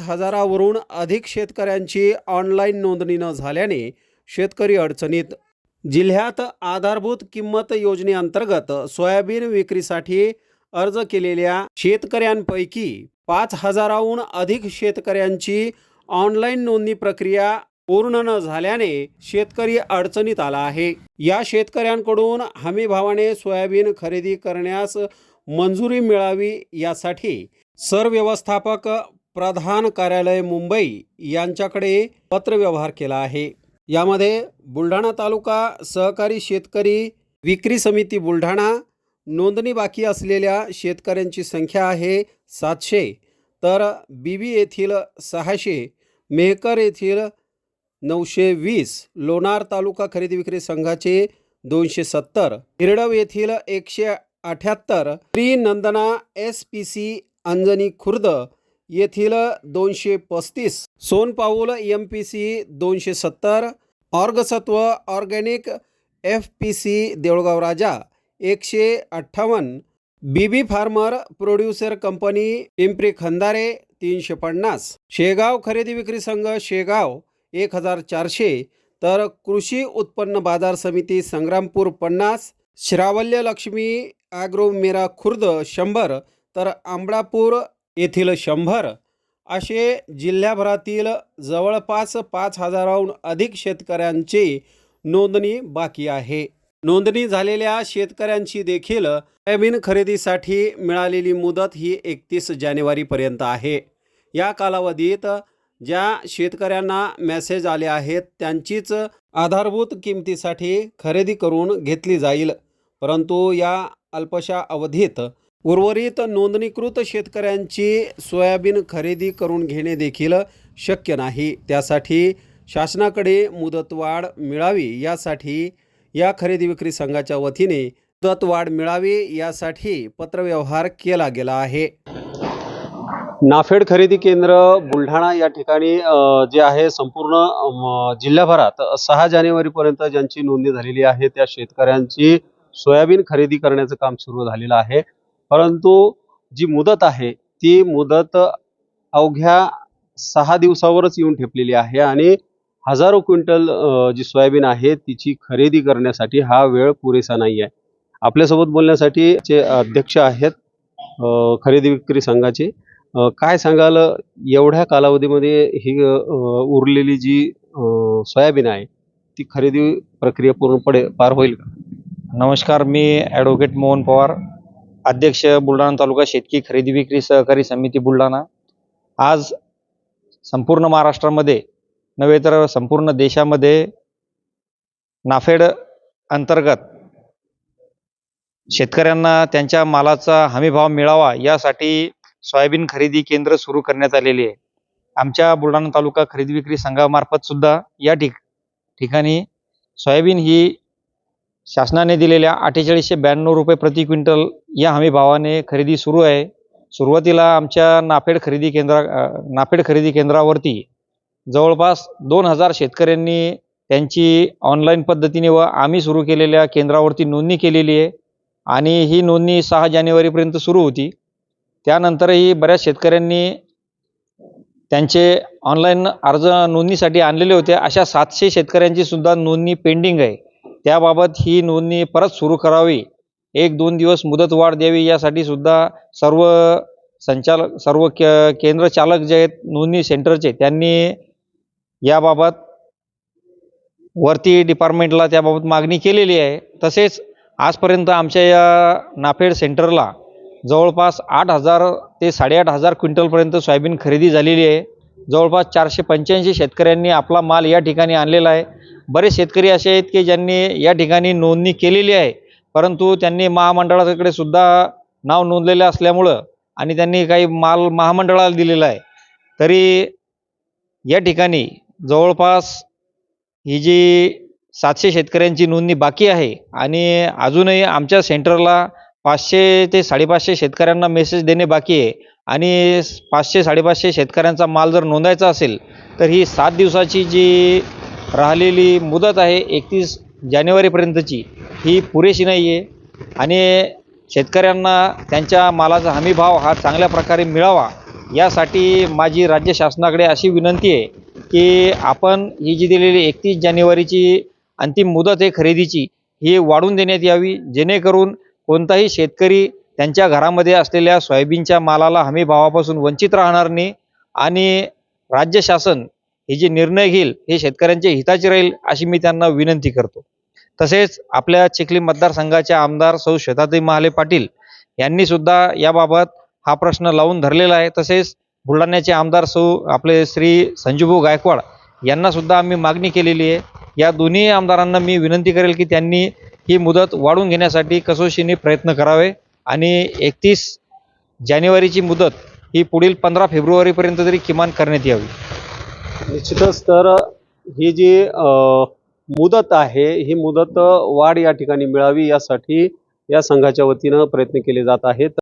हजारावरून अधिक शेतकऱ्यांची ऑनलाईन नोंदणी न झाल्याने शेतकरी अडचणीत. जिल्ह्यात आधारभूत किंमत योजनेअंतर्गत सोयाबीन विक्रीसाठी अर्ज केलेल्या शेतकऱ्यांपैकी पाच हजाराहून अधिक शेतकऱ्यांची ऑनलाईन नोंदणी प्रक्रिया पूर्ण न झाल्याने शेतकरी अडचणीत आला आहे. या शेतकऱ्यांकडून हमीभावाने सोयाबीन खरेदी करण्यास मंजुरी मिळावी यासाठी सरव्यवस्थापक प्रधान कार्यालय मुंबई यांच्याकडे पत्रव्यवहार केला आहे. यामध्ये बुलढाणा तालुका सहकारी शेतकरी विक्री समिती बुलढाणा नोंदणी बाकी असलेल्या शेतकऱ्यांची संख्या आहे सातशे तर बीबी येथील सहाशे मेहकर येथील नऊशे वीस लोणार तालुका खरेदी विक्री संघाचे दोनशे सत्तर हिरडव येथील एकशे अठ्याहत्तर Shri Nandana S P C Anjani Khurd येथील दोनशे पस्तीस सोनपाऊल एम पी सी दोनशे सत्तर ऑर्गसत्व organic F P C Deulgaon Raja एकशे अठ्ठावन्न Bibi farmer producer company Pimpri Khandare तीनशे पन्नास शेगाव खरेदी विक्री संघ शेगाव एक हजार चारशे तर कृषी उत्पन्न बाजार समिती संग्रामपूर पन्नास श्रावल्य लक्ष्मी ॲग्रो मेरा खुर्द शंभर तर आंबळापूर येथील शंभर असे जिल्ह्याभरातील जवळपास पाच हजाराहून अधिक शेतकऱ्यांची नोंदणी बाकी आहे. नोंदणी झालेल्या शेतकऱ्यांची देखील सोयाबीन खरेदीसाठी मिळालेली मुदत ही एकतीस जानेवारीपर्यंत आहे. या कालावधीत ज्या शेतकऱ्यांना मेसेज आले आहेत त्यांचीच आधारभूत किमतीसाठी खरेदी करून घेतली जाईल. परंतु या अल्पशा अवधीत उर्वरित नोंदणीकृत शेतकऱ्यांची सोयाबीन खरेदी करून घेणे देखील शक्य नाही. त्यासाठी शासनाकडे मुदतवाढ मिळावी यासाठी या खरेदी विक्री संघाच्या वतीने मुदतवाढ मिळावी यासाठी पत्रव्यवहार केला गेला आहे. नाफेड खरेदी केंद्र बुलढाणा या ठिकाणी जे आहे संपूर्ण जिल्ह्याभरात सहा जानेवारीपर्यंत ज्यांची नोंदणी झालेली आहे त्या शेतकऱ्यांची सोयाबीन खरेदी करण्याचं काम सुरू झालेलं आहे. परंतु जी मुदत आहे ती मुदत अवघ्या सहा दिवसावरच येऊन ठेपलेली आहे आणि हजारो क्विंटल जी सोयाबीन आहे तिची खरेदी करण्यासाठी हा वेळ पुरेसा नाही आहे. आपल्यासोबत बोलण्यासाठी जे अध्यक्ष आहेत खरेदी विक्री संघाचे काय सांगाल? एवढ्या कालावधीमध्ये ही उरलेली जी सोयाबीन आहे ती खरेदी प्रक्रिया पूर्णपणे पार होईल का? नमस्कार मी ॲडव्होकेट मोहन पवार. अध्यक्ष बुलढाणा तालुका शेतकी खरेदी विक्री सहकारी समिती बुलढाणा. आज संपूर्ण महाराष्ट्रामध्ये नव्हे तर संपूर्ण देशामध्ये नाफेड अंतर्गत शेतकऱ्यांना त्यांच्या मालाचा हमीभाव मिळावा यासाठी सोयाबीन खरेदी केंद्र सुरू करण्यात आलेली आहे. आमच्या बुलढाणा तालुका खरेदी विक्री संघामार्फत सुद्धा या ठिक ठिकाणी सोयाबीन ही शासनाने दिलेल्या अठ्ठेचाळीसशे ब्याण्णव रुपये प्रति क्विंटल या हमी भावाने खरेदी सुरू आहे. सुरुवातीला आमच्या नाफेड खरेदी केंद्रा नाफेड खरेदी केंद्रावरती जवळपास दोन हजार शेतकऱ्यांनी त्यांची ऑनलाईन पद्धतीने व आम्ही सुरू केलेल्या केंद्रावरती नोंदणी केलेली आहे आणि ही नोंदणी सहा जानेवारीपर्यंत सुरू होती. त्यानंतरही बऱ्याच शेतकऱ्यांनी त्यांचे ऑनलाईन अर्ज नोंदणीसाठी आणलेले होते. अशा सातशे शेतकऱ्यांची सुद्धा नोंदणी पेंडिंग आहे. त्याबाबत ही नोंदणी परत सुरू करावी. एक दोन दिवस मुदतवाढ द्यावी यासाठी सुद्धा सर्व संचालक सर्व के केंद्र चालक जे आहेत नोंदणी सेंटरचे त्यांनी याबाबत वरती डिपार्टमेंटला त्याबाबत मागणी केलेली आहे. तसेच आजपर्यंत आमच्या या नाफेड सेंटरला जवळपास आठ हजार ते साडेआठ हजार क्विंटलपर्यंत सोयाबीन खरेदी झालेली आहे. जवळपास चारशे पंच्याऐंशी शेतकऱ्यांनी आपला माल या ठिकाणी आणलेला आहे. बरेच शेतकरी असे आहेत की ज्यांनी या ठिकाणी नोंदणी केलेली आहे. परंतु त्यांनी महामंडळाकडे सुद्धा नाव नोंदलेलं असल्यामुळं आणि त्यांनी काही माल महामंडळाला दिलेला आहे. तरी या ठिकाणी जवळपास ही जी सातशे शेतकऱ्यांची नोंदणी बाकी आहे आणि अजूनही आमच्या सेंटरला पाचशे ते साडेपाचशे शेतकऱ्यांना मेसेज देणे बाकी आहे आणि पाचशे साडेपाचशे शेतकऱ्यांचा माल जर नोंदायचा असेल तर ही सात दिवसाची जी राहिलेली मुदत आहे एकतीस जानेवारीपर्यंतची. ही पुरेशी नाही आहे आणि शेतकऱ्यांना त्यांच्या मालाचा हमीभाव हा चांगल्या प्रकारे मिळावा यासाठी माझी राज्य शासनाकडे अशी विनंती आहे की आपण ही जी दिलेली एकतीस जानेवारीची अंतिम मुदत आहे खरेदीची ही वाढवून देण्यात यावी जेणेकरून कोणताही शेतकरी त्यांच्या घरामध्ये असलेल्या सोयाबीनच्या मालाला हमी भावापासून वंचित राहणार नाही. आणि राज्य शासन हे जे निर्णय घेईल हे शेतकऱ्यांच्या हिताचे राहील अशी मी त्यांना विनंती करतो. तसेच आपल्या चिखली मतदारसंघाच्या आमदार सौ श्वेताताई महाले पाटील यांनी सुद्धा याबाबत हा प्रश्न लावून धरलेला आहे. तसेच बुलढाण्याचे आमदार सौ आपले श्री संजूभाऊ गायकवाड यांना सुद्धा आम्ही मागणी केलेली आहे. या दोन्ही आमदारांना मी विनंती करेल की त्यांनी ही मुदत वाढवून घेण्यासाठी कसोशीने प्रयत्न करावे आणि एकतीस जानेवारीची मुदत ही पुढील पंधरा फेब्रुवारीपर्यंत तरी किमान करण्यात यावी. निश्चितच तर ही जी मुदत आहे ही मुदत वाढ या ठिकाणी मिळावी यासाठी या संघाच्या वतीनं प्रयत्न केले जात आहेत.